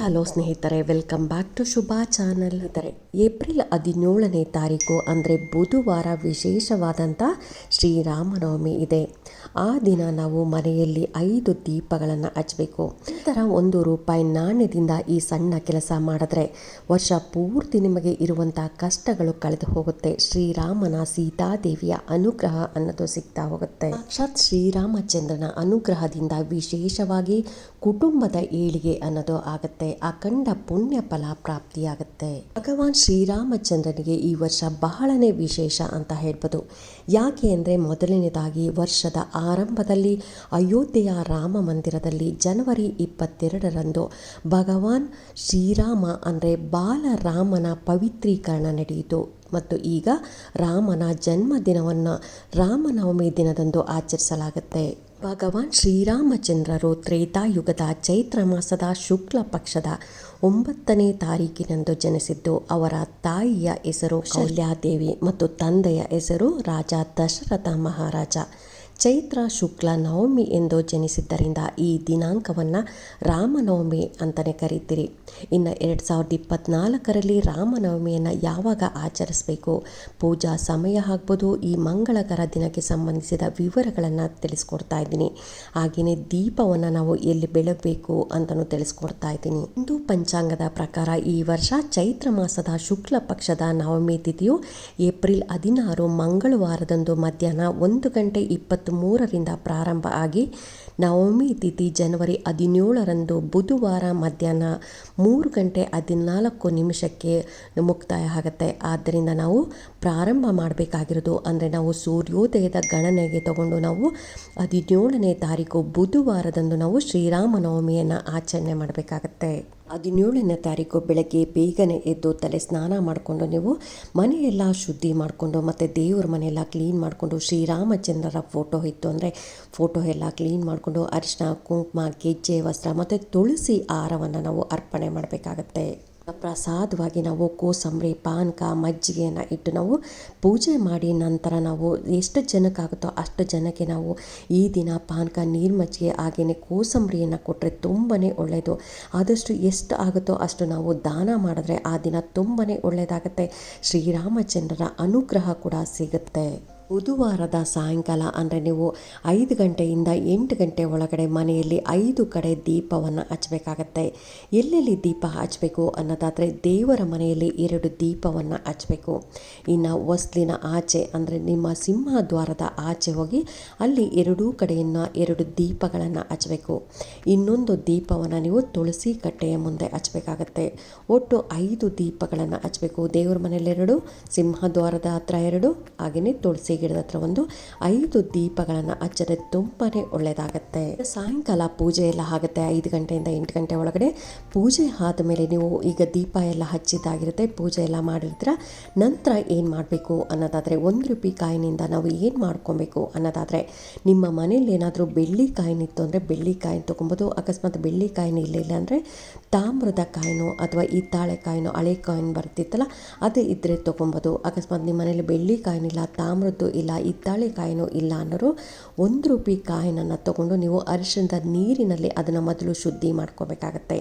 Hello ಸ್ನೇಹಿತರೆ welcome back to Shubha channel ಅಂದರೆ April ಹದಿನೇಳನೇ ತಾರೀಕು, ಅಂದರೆ ಬುಧವಾರ ವಿಶೇಷವಾದಂಥ ಶ್ರೀರಾಮನವಮಿ ಇದೆ. ಆ ದಿನ ನಾವು ಮನೆಯಲ್ಲಿ ಐದು ದೀಪಗಳನ್ನು ಹಚ್ಚಬೇಕು ನಂತರ ಒಂದು ರೂಪಾಯಿ ನಾಣ್ಯದಿಂದ ಈ ಸಣ್ಣ ಕೆಲಸ ಮಾಡಿದ್ರೆ ವರ್ಷ ಪೂರ್ತಿ ನಿಮಗೆ ಇರುವಂಥ ಕಷ್ಟಗಳು ಕಳೆದು ಹೋಗುತ್ತೆ. ಶ್ರೀರಾಮನ ಸೀತಾದೇವಿಯ ಅನುಗ್ರಹ ಅನ್ನೋದು ಸಿಗ್ತಾ ಹೋಗುತ್ತೆ. ಸಾಕ್ಷಾತ್ ಶ್ರೀರಾಮಚಂದ್ರನ ಅನುಗ್ರಹದಿಂದ ವಿಶೇಷವಾಗಿ ಕುಟುಂಬದ ಏಳಿಗೆ ಅನ್ನೋದು ಆಗುತ್ತೆ. ಅಖಂಡ ಪುಣ್ಯ ಫಲ ಪ್ರಾಪ್ತಿಯಾಗುತ್ತೆ. ಭಗವಾನ್ ಶ್ರೀರಾಮಚಂದ್ರನಿಗೆ ಈ ವರ್ಷ ಬಹಳನೇ ವಿಶೇಷ ಅಂತ ಹೇಳ್ಬೋದು. ಯಾಕೆ ಅಂದರೆ ಮೊದಲನೇದಾಗಿ ವರ್ಷದ ಆರಂಭದಲ್ಲಿ ಅಯೋಧ್ಯೆಯ ರಾಮ ಮಂದಿರದಲ್ಲಿ ಜನವರಿ ಇಪ್ಪತ್ತೆರಡರಂದು ಭಗವಾನ್ ಶ್ರೀರಾಮ ಅಂದರೆ ಬಾಲರಾಮನ ಪವಿತ್ರೀಕರಣ ನಡೆಯಿತು. ಮತ್ತು ಈಗ ರಾಮನ ಜನ್ಮದಿನವನ್ನು ರಾಮನವಮಿ ದಿನದಂದು ಆಚರಿಸಲಾಗುತ್ತೆ. ಭಗವಾನ್ ಶ್ರೀರಾಮಚಂದ್ರರು ತ್ರೇತಾಯುಗದ ಚೈತ್ರ ಮಾಸದ ಶುಕ್ಲ ಪಕ್ಷದ ಒಂಬತ್ತನೇ ತಾರೀಕಿನಂದು ಜನಿಸಿದ್ದು, ಅವರ ತಾಯಿಯ ಹೆಸರು ಕೌಲ್ಯಾದೇವಿ ಮತ್ತು ತಂದೆಯ ಹೆಸರು ರಾಜ ದಶರಥ ಮಹಾರಾಜ. ಚೈತ್ರ, ಶುಕ್ಲ, ನವಮಿ ಎಂದು ಜನಿಸಿದ್ದರಿಂದ ಈ ದಿನಾಂಕವನ್ನು ರಾಮನವಮಿ ಅಂತಲೇ ಕರೀತೀರಿ. ಇನ್ನು ಎರಡು ಸಾವಿರದ ಇಪ್ಪತ್ತ್ನಾಲ್ಕರಲ್ಲಿ ರಾಮನವಮಿಯನ್ನು ಯಾವಾಗ ಆಚರಿಸಬೇಕು? ಪೂಜಾ ಸಮಯ ಆಗ್ಬೋದು, ಈ ಮಂಗಳಕರ ದಿನಕ್ಕೆ ಸಂಬಂಧಿಸಿದ ವಿವರಗಳನ್ನು ತಿಳಿಸ್ಕೊಡ್ತಾ ಇದ್ದೀನಿ. ಹಾಗೆಯೇ ದೀಪವನ್ನು ನಾವು ಎಲ್ಲಿ ಬೆಳಗಬೇಕು ಅಂತಲೂ ತಿಳಿಸ್ಕೊಡ್ತಾ ಇದ್ದೀನಿ. ಹಿಂದೂ ಪಂಚಾಂಗದ ಪ್ರಕಾರ ಈ ವರ್ಷ ಚೈತ್ರ ಮಾಸದ ಶುಕ್ಲ ಪಕ್ಷದ ನವಮಿ ತಿಥಿಯು ಏಪ್ರಿಲ್ ಹದಿನಾರು ಮಂಗಳವಾರದಂದು ಮಧ್ಯಾಹ್ನ ಒಂದು ಗಂಟೆ ಇಪ್ಪತ್ತು ಮೂರರಿಂದ ಪ್ರಾರಂಭ ಆಗಿ ನವಮಿ ತಿಥಿ ಜನವರಿ ಹದಿನೇಳರಂದು ಬುಧವಾರ ಮಧ್ಯಾಹ್ನ ಮೂರು ಗಂಟೆ ಹದಿನಾಲ್ಕು ನಿಮಿಷಕ್ಕೆ ಮುಕ್ತಾಯ ಆಗುತ್ತೆ ಆದ್ದರಿಂದ ನಾವು ಪ್ರಾರಂಭ ಮಾಡಬೇಕಾಗಿರೋದು ಅಂದರೆ ನಾವು ಸೂರ್ಯೋದಯದ ಗಣನೆಗೆ ತಗೊಂಡು ನಾವು ಹದಿನೇಳನೇ ತಾರೀಕು ಬುಧವಾರದಂದು ನಾವು ಶ್ರೀರಾಮನವಮಿಯನ್ನು ಆಚರಣೆ ಮಾಡಬೇಕಾಗತ್ತೆ. ಹದಿನೇಳನೇ ತಾರೀಕು ಬೆಳಗ್ಗೆ ಬೇಗನೆ ಎದ್ದು ತಲೆ ಸ್ನಾನ ಮಾಡಿಕೊಂಡು ನೀವು ಮನೆಯೆಲ್ಲ ಶುದ್ಧಿ ಮಾಡಿಕೊಂಡು ಮತ್ತು ದೇವ್ರ ಮನೆಯೆಲ್ಲ ಕ್ಲೀನ್ ಮಾಡಿಕೊಂಡು ಶ್ರೀರಾಮಚಂದ್ರರ ಫೋಟೋ ಇತ್ತು ಅಂದರೆ ಫೋಟೋ ಎಲ್ಲ ಕ್ಲೀನ್ ಮಾಡಿಕೊಂಡು ಅರಿಶಿನ ಕುಂಕುಮ, ಗೆಜ್ಜೆ, ವಸ್ತ್ರ ಮತ್ತು ತುಳಸಿ ಆಹಾರವನ್ನು ನಾವು ಅರ್ಪಣೆ ಮಾಡಬೇಕಾಗತ್ತೆ. ಪ್ರಸಾದವಾಗಿ ನಾವು ಕೋಸಂಬರಿ, ಪಾನಕ, ಮಜ್ಜಿಗೆಯನ್ನು ಇಟ್ಟು ನಾವು ಪೂಜೆ ಮಾಡಿ ನಂತರ ನಾವು ಎಷ್ಟು ಜನಕ್ಕಾಗುತ್ತೋ ಅಷ್ಟು ಜನಕ್ಕೆ ನಾವು ಈ ದಿನ ಪಾನಕ, ನೀರು ಮಜ್ಜಿಗೆ ಹಾಗೆಯೇ ಕೋಸಂಬರಿಯನ್ನು ಕೊಟ್ಟರೆ ತುಂಬಾ ಒಳ್ಳೆಯದು ಆದಷ್ಟು ಎಷ್ಟು ಆಗುತ್ತೋ ಅಷ್ಟು ನಾವು ದಾನ ಮಾಡಿದ್ರೆ ಆ ದಿನ ತುಂಬಾ ಒಳ್ಳೆಯದಾಗುತ್ತೆ ಶ್ರೀರಾಮಚಂದ್ರರ ಅನುಗ್ರಹ ಕೂಡ ಸಿಗುತ್ತೆ. ಬುಧವಾರದ ಸಾಯಂಕಾಲ ಅಂದರೆ ನೀವು ಐದು ಗಂಟೆಯಿಂದ ಎಂಟು ಗಂಟೆ ಒಳಗಡೆ ಮನೆಯಲ್ಲಿ ಐದು ಕಡೆ ದೀಪವನ್ನು ಹಚ್ಚಬೇಕಾಗತ್ತೆ ಎಲ್ಲೆಲ್ಲಿ ದೀಪ ಹಚ್ಚಬೇಕು ಅನ್ನೋದಾದರೆ ದೇವರ ಮನೆಯಲ್ಲಿ ಎರಡು ದೀಪವನ್ನು ಹಚ್ಚಬೇಕು ಇನ್ನು ಹೊಸ್ಲಿನ ಆಚೆ ಅಂದರೆ ನಿಮ್ಮ ಸಿಂಹದ್ವಾರದ ಆಚೆ ಹೋಗಿ ಅಲ್ಲಿ ಎರಡೂ ಕಡೆಯನ್ನು ಎರಡು ದೀಪಗಳನ್ನು ಹಚ್ಚಬೇಕು ಇನ್ನೊಂದು ದೀಪವನ್ನು ನೀವು ತುಳಸಿ ಕಟ್ಟೆಯ ಮುಂದೆ ಹಚ್ಚಬೇಕಾಗತ್ತೆ ಒಟ್ಟು ಐದು ದೀಪಗಳನ್ನು ಹಚ್ಚಬೇಕು ದೇವರ ಮನೆಯಲ್ಲಿ ಎರಡು, ಸಿಂಹದ್ವಾರದ ಹತ್ರ ಎರಡು, ಹಾಗೆಯೇ ತುಳಸಿ ಗಿಡದ ಹತ್ರ ಒಂದು ಐದು ದೀಪಗಳನ್ನು ಹಚ್ಚಿದ್ರೆ ತುಂಬಾ ಒಳ್ಳೆಯದಾಗತ್ತೆ ಸಾಯಂಕಾಲ ಪೂಜೆ ಎಲ್ಲ ಆಗುತ್ತೆ, ಐದು ಗಂಟೆಯಿಂದ ಎಂಟು ಗಂಟೆ ಒಳಗಡೆ. ಪೂಜೆ ಆದಮೇಲೆ ನೀವು ಈಗ ದೀಪ ಎಲ್ಲ ಹಚ್ಚಿದ್ದಾಗಿರುತ್ತೆ, ಪೂಜೆ ಎಲ್ಲ ಮಾಡಿರ್ತೀರ, ನಂತರ ಏನು ಮಾಡಬೇಕು ಅನ್ನೋದಾದರೆ ಒಂದು ರೂಪಾಯಿ ಕಾಯಿನಿಂದ ನಾವು ಏನು ಮಾಡ್ಕೊಬೇಕು ಅನ್ನೋದಾದರೆ, ನಿಮ್ಮ ಮನೇಲಿ ಏನಾದರೂ ಬೆಳ್ಳಿ ಕಾಯಿನಿತ್ತು ಅಂದರೆ ಬೆಳ್ಳಿ ಕಾಯಿನ ತೊಗೊಬೋದು, ಅಕಸ್ಮಾತ್ ಬೆಳ್ಳಿ ಕಾಯಿನ ಇಲ್ಲ ಇಲ್ಲ ಅಂದರೆ ತಾಮ್ರದ ಕಾಯಿನು ಅಥವಾ ಈ ತಾಳೆ ಕಾಯಿನೋ ಹಳೆ ಕಾಯಿನ್ ಬರ್ತಿತ್ತಲ್ಲ, ಅದು ಇದ್ದರೆ ತೊಗೊಬೋದು. ಅಕಸ್ಮಾತ್ ನಿಮ್ಮ ಮನೇಲಿ ಬೆಳ್ಳಿ ಕಾಯಿನಿಲ್ಲ ತಾಮ್ರದ್ದು ಇಲ್ಲ ಹಿತ್ತಾಳೆ ಕಾಯಿನೂ ಇಲ್ಲ ಅನ್ನೋರು ಒಂದು ರೂಪಾಯಿ ಕಾಯಿನನ್ನು ತಗೊಂಡು ನೀವು ಅರಿಶಿಣದ ನೀರಿನಲ್ಲಿ ಅದನ್ನು ಮೊದಲು ಶುದ್ಧಿ ಮಾಡ್ಕೋಬೇಕಾಗತ್ತೆ.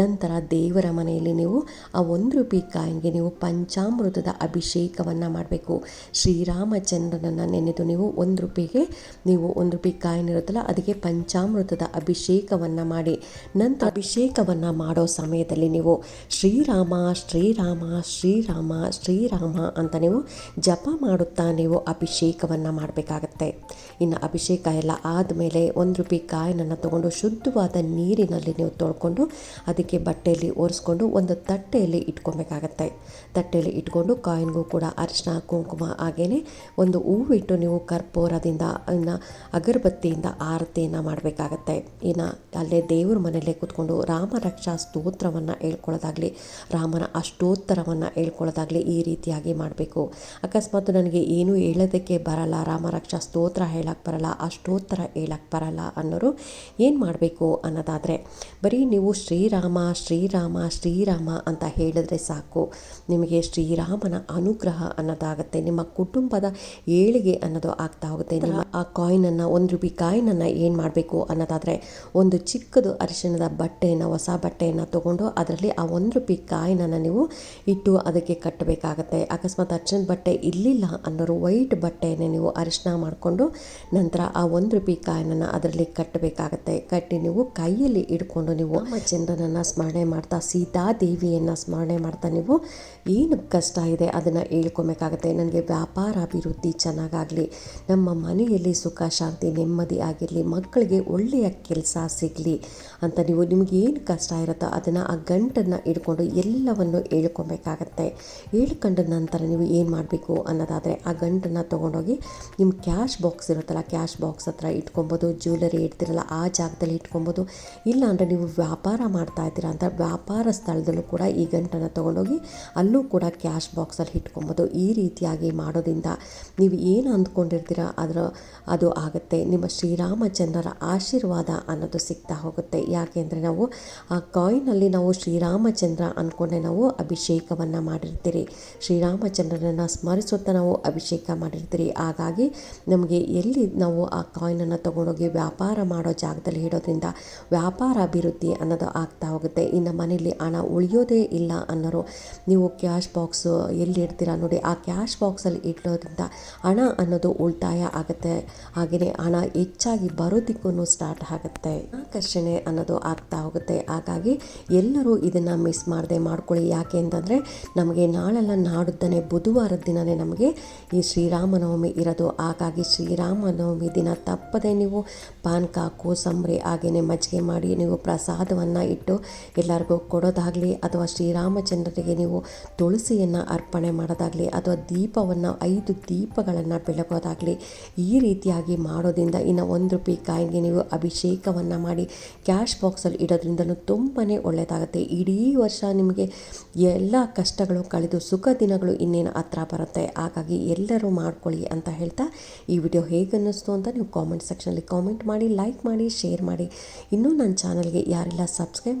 ನಂತರ ದೇವರ ಮನೆಯಲ್ಲಿ ನೀವು ಆ ಒಂದು ರೂಪಾಯಿ ಕಾಯಿನ್ಗೆ ನೀವು ಪಂಚಾಮೃತದ ಅಭಿಷೇಕವನ್ನು ಮಾಡಬೇಕು. ಶ್ರೀರಾಮಚಂದ್ರನನ್ನು ನೆನೆದು ನೀವು ಒಂದು ರೂಪಾಯಿಗೆ ನೀವು ಒಂದು ರೂಪಾಯಿ ಕಾಯಿನ್ ಇರುತ್ತಲ್ಲ, ಅದಕ್ಕೆ ಪಂಚಾಮೃತದ ಅಭಿಷೇಕವನ್ನು ಮಾಡಿ. ನಂತರ ಅಭಿಷೇಕವನ್ನು ಮಾಡೋ ಸಮಯದಲ್ಲಿ ನೀವು ಶ್ರೀರಾಮ ಶ್ರೀರಾಮ ಶ್ರೀರಾಮ ಶ್ರೀರಾಮ ಅಂತ ನೀವು ಜಪ ಮಾಡುತ್ತಾ ನೀವು ಅಭಿಷೇಕವನ್ನು ಮಾಡಬೇಕಾಗತ್ತೆ. ಇನ್ನು ಅಭಿಷೇಕ ಎಲ್ಲ ಆದಮೇಲೆ ಒಂದು ರೂಪಾಯಿ ಕಾಯಿನನ್ನು ತಗೊಂಡು ಶುದ್ಧವಾದ ನೀರಿನಲ್ಲಿ ನೀವು ತೊಳ್ಕೊಂಡು, ಅದಕ್ಕೆ ಬಟ್ಟೆಯಲ್ಲಿ ಒರೆಸ್ಕೊಂಡು ಒಂದು ತಟ್ಟೆಯಲ್ಲಿ ಇಟ್ಕೊಬೇಕಾಗತ್ತೆ. ತಟ್ಟೆಯಲ್ಲಿ ಇಟ್ಕೊಂಡು ಕಾಯಿನ್ಗೂ ಕೂಡ ಅರಿಶಿನ ಕುಂಕುಮ ಹಾಗೆಯೇ ಒಂದು ಹೂವಿಟ್ಟು ನೀವು ಕರ್ಪೂರದಿಂದ, ಇನ್ನು ಅಗರಬತ್ತಿಯಿಂದ ಆರತಿಯನ್ನು ಮಾಡಬೇಕಾಗತ್ತೆ. ಇನ್ನು ಅಲ್ಲೇ ದೇವ್ರ ಮನೆಯಲ್ಲೇ ಕೂತ್ಕೊಂಡು ರಾಮ ರಕ್ಷಾ ಸ್ತೋತ್ರವನ್ನು ಹೇಳ್ಕೊಳ್ಳೋದಾಗಲಿ, ರಾಮನ ಅಷ್ಟೋತ್ತರವನ್ನು ಹೇಳ್ಕೊಳ್ಳೋದಾಗಲಿ ಈ ರೀತಿಯಾಗಿ ಮಾಡಬೇಕು. ಅಕಸ್ಮಾತ್ ನನಗೆ ಏನೂ ಹೇಳೋದಕ್ಕೆ ಬರಲ್ಲ, ರಾಮ ರಕ್ಷಾ ಸ್ತೋತ್ರ ಹೇಳಕ್ಕೆ ಬರಲ್ಲ, ಅಷ್ಟೋತ್ತರ ಹೇಳಕ್ಕೆ ಬರಲ್ಲ ಅನ್ನೋರು ಏನು ಮಾಡಬೇಕು ಅನ್ನೋದಾದರೆ, ಬರೀ ನೀವು ಶ್ರೀರಾಮ ಶ್ರೀರಾಮ ಶ್ರೀರಾಮ ಶ್ರೀರಾಮ ಅಂತ ಹೇಳಿದ್ರೆ ಸಾಕು. ನಿಮಗೆ ಶ್ರೀರಾಮನ ಅನುಗ್ರಹ ಅನ್ನೋದಾಗುತ್ತೆ. ನಿಮ್ಮ ಕುಟುಂಬದ ಏಳಿಗೆ ಅನ್ನೋದು ಆಗ್ತಾ ಹೋಗುತ್ತೆ. ನಿಮ್ಮ ಆ ಕಾಯಿನನ್ನು ಒಂದು ರೂಪಾಯಿ ಕಾಯಿನನ್ನು ಏನು ಮಾಡಬೇಕು ಅನ್ನೋದಾದರೆ, ಒಂದು ಚಿಕ್ಕದು ಅರಿಶಿಣದ ಬಟ್ಟೆಯನ್ನು, ಹೊಸ ಬಟ್ಟೆಯನ್ನು ತೊಗೊಂಡು ಅದರಲ್ಲಿ ಆ ಒಂದು ರೂಪಿ ಕಾಯಿನನ್ನು ನೀವು ಇಟ್ಟು ಅದಕ್ಕೆ ಕಟ್ಟಬೇಕಾಗತ್ತೆ. ಅಕಸ್ಮಾತ್ ಅರ್ಚನ ಬಟ್ಟೆ ಇರಲಿಲ್ಲ ಅನ್ನೋರು ವೈಟ್ ಬಟ್ಟೆಯನ್ನು ನೀವು ಅರಿಶಿನ ಮಾಡಿಕೊಂಡು ನಂತರ ಆ ಒಂದು ರೂಪಿ ಕಾಯಿನನ್ನು ಅದರಲ್ಲಿ ಕಟ್ಟಬೇಕಾಗತ್ತೆ. ಕಟ್ಟಿ ನೀವು ಕೈಯಲ್ಲಿ ಇಟ್ಕೊಂಡು ನೀವು ರಾಮಚಂದ್ರನನ್ನು ಸ್ಮರಣೆ ಮಾಡ್ತಾ ಸೀತಾದೇವಿಯನ್ನು ಸ್ಮರಣೆ ಮಾಡ್ತಾ ನೀವು ಏನು ಕಷ್ಟ ಇದೆ ಅದನ್ನು ಹೇಳ್ಕೊಬೇಕಾಗತ್ತೆ. ನನಗೆ ವ್ಯಾಪಾರ ಅಭಿವೃದ್ಧಿ ಚೆನ್ನಾಗಾಗಲಿ, ನಮ್ಮ ಮನೆಯಲ್ಲಿ ಸುಖ, ಶಾಂತಿ, ನೆಮ್ಮದಿ ಆಗಿರಲಿ, ಮಕ್ಕಳಿಗೆ ಒಳ್ಳೆಯ ಕೆಲಸ ಸಿಗಲಿ ಅಂತ ನೀವು ನಿಮಗೆ ಏನು ಕಷ್ಟ ಇರುತ್ತೋ ಅದನ್ನು ಆ ಗಂಟನ್ನು ಇಟ್ಕೊಂಡು ಎಲ್ಲವನ್ನು ಹೇಳ್ಕೊಬೇಕಾಗತ್ತೆ. ಹೇಳ್ಕೊಂಡ ನಂತರ ನೀವು ಏನು ಮಾಡಬೇಕು ಅನ್ನೋದಾದರೆ ಆ ಗಂಟನ್ನು ತೊಗೊಂಡೋಗಿ ನಿಮ್ಮ ಕ್ಯಾಶ್ ಬಾಕ್ಸ್ ಇರುತ್ತಲ್ಲ, ಕ್ಯಾಶ್ ಬಾಕ್ಸ್ ಹತ್ರ ಇಟ್ಕೊಬೋದು, ಜ್ಯುವೆಲರಿ ಇಡ್ತಿರಲ್ಲ ಆ ಜಾಗದಲ್ಲಿ ಇಟ್ಕೊಬೋದು. ಇಲ್ಲ ಅಂದರೆ ನೀವು ವ್ಯಾಪಾರ ಮಾಡ್ತಾ ಇದ್ದೀರಾ ಅಂತ ವ್ಯಾಪಾರ ಸ್ಥಳದಲ್ಲೂ ಕೂಡ ಈ ಗಂಟನ್ನು ತೊಗೊಂಡೋಗಿ ಅಲ್ಲೂ ಕೂಡ ಕ್ಯಾಶ್ ಬಾಕ್ಸಲ್ಲಿ ಇಟ್ಕೊಬೋದು. ಈ ರೀತಿಯಾಗಿ ಮಾಡೋದ್ರಿಂದ ನೀವು ಏನು ಅಂದ್ಕೊಂಡಿರ್ತೀರ ಅದರ, ಅದು ಆಗುತ್ತೆ. ನಿಮ್ಮ ಶ್ರೀರಾಮಚಂದ್ರರ ಆಶೀರ್ವಾದ ಅನ್ನೋದು ಸಿಗ್ತಾ ಹೋಗುತ್ತೆ. ಯಾಕೆ ಅಂದರೆ ನಾವು ಆ ಕಾಯಿನಲ್ಲಿ ನಾವು ಶ್ರೀರಾಮಚಂದ್ರ ಅಂದ್ಕೊಂಡೆ ನಾವು ಅಭಿಷೇಕವನ್ನು ಮಾಡಿರ್ತೀರಿ. ಶ್ರೀರಾಮಚಂದ್ರನನ್ನು ಸ್ಮರಿಸುತ್ತಾ ನಾವು ಅಭಿಷೇಕ ಮಾಡಿರ್ತೀರಿ. ಹಾಗಾಗಿ ನಮಗೆ ಎಲ್ಲಿ ನಾವು ಆ ಕಾಯಿನನ್ನು ತೊಗೊಂಡೋಗಿ ವ್ಯಾಪಾರ ಮಾಡೋ ಜಾಗದಲ್ಲಿ ಇಡೋದ್ರಿಂದ ವ್ಯಾಪಾರ ಅಭಿವೃದ್ಧಿ ಅನ್ನೋದು ಆಗ್ತಾ ಹೋಗುತ್ತೆ. ಇನ್ನು ಮನೆಯಲ್ಲಿ ಹಣ ಉಳಿಯೋದೇ ಇಲ್ಲ ಅನ್ನೋರು, ನೀವು ಕ್ಯಾಶ್ ಬಾಕ್ಸು ಎಲ್ಲಿ ಇಡ್ತೀರಾ ನೋಡಿ, ಆ ಕ್ಯಾಶ್ ಬಾಕ್ಸಲ್ಲಿ ಇಡೋದ್ರಿಂದ ಹಣ ಅನ್ನೋದು ಉಳಿತಾಯ ಆಗುತ್ತೆ. ಹಾಗೆಯೇ ಹಣ ಹೆಚ್ಚಾಗಿ ಬರೋದಕ್ಕೂ ಸ್ಟಾರ್ಟ್ ಆಗುತ್ತೆ. ಆಕರ್ಷಣೆ ಅನ್ನೋದು ಆಗ್ತಾ ಹೋಗುತ್ತೆ. ಹಾಗಾಗಿ ಎಲ್ಲರೂ ಇದನ್ನು ಮಿಸ್ ಮಾಡದೆ ಮಾಡ್ಕೊಳ್ಳಿ. ಯಾಕೆ ಅಂತಂದರೆ, ನಮಗೆ ನಾಳೆಲ್ಲ ನಾಡುತ್ತಾನೆ ಬುಧವಾರದ ದಿನವೇ ನಮಗೆ ಈ ಶ್ರೀರಾಮನವಮಿ ಇರೋದು. ಹಾಗಾಗಿ ಶ್ರೀರಾಮನವಮಿ ದಿನ ತಪ್ಪದೆ ನೀವು ಪಾನಕ, ಕೋಸಂಬರಿ ಹಾಗೆಯೇ ಮಜ್ಜಿಗೆ ಮಾಡಿ ನೀವು ಪ್ರಸಾದವನ್ನು ಇಟ್ಟು ಎಲ್ಲರಿಗೂ ಕೊಡೋದಾಗಲಿ ಅಥವಾ ಶ್ರೀರಾಮಚಂದ್ರರಿಗೆ ನೀವು ತುಳಸಿಯನ್ನು ಅರ್ಪಣೆ ಮಾಡೋದಾಗಲಿ ಅಥವಾ ದೀಪವನ್ನು, ಐದು ದೀಪಗಳನ್ನು ಬೆಳಗೋದಾಗಲಿ ಈ ರೀತಿಯಾಗಿ ಮಾಡೋದ್ರಿಂದ ಇನ್ನು ಒಂದು ರೂಪಾಯಿ ಕಾಯಿಗೆ ನೀವು ಅಭಿಷೇಕವನ್ನು ಮಾಡಿ ಕ್ಯಾಶ್ ಬಾಕ್ಸಲ್ಲಿ ಇಡೋದ್ರಿಂದಲೂ ತುಂಬಾ ಒಳ್ಳೆಯದಾಗುತ್ತೆ ಇಡೀ ವರ್ಷ ನಿಮಗೆ ಎಲ್ಲ ಕಷ್ಟಗಳು ಕಳೆದು ಸುಖ ದಿನಗಳು ಇನ್ನೇನು ಹತ್ರ ಬರುತ್ತೆ. ಹಾಗಾಗಿ ಎಲ್ಲರೂ ಮಾಡ್ಕೊಳ್ಳಿ ಅಂತ ಹೇಳ್ತಾ ಈ ವಿಡಿಯೋ ಹೇಗೆ ಅನ್ನಿಸ್ತು ಅಂತ ನೀವು ಕಾಮೆಂಟ್ ಸೆಕ್ಷನಲ್ಲಿ ಕಾಮೆಂಟ್ ಮಾಡಿ ಲೈಕ್ ಮಾಡಿ ಶೇರ್ ಮಾಡಿ. ಇನ್ನೂ ನನ್ನ ಚಾನಲ್ಗೆ ಯಾರೆಲ್ಲ ಸಬ್ಸ್ಕ್ರೈಬ್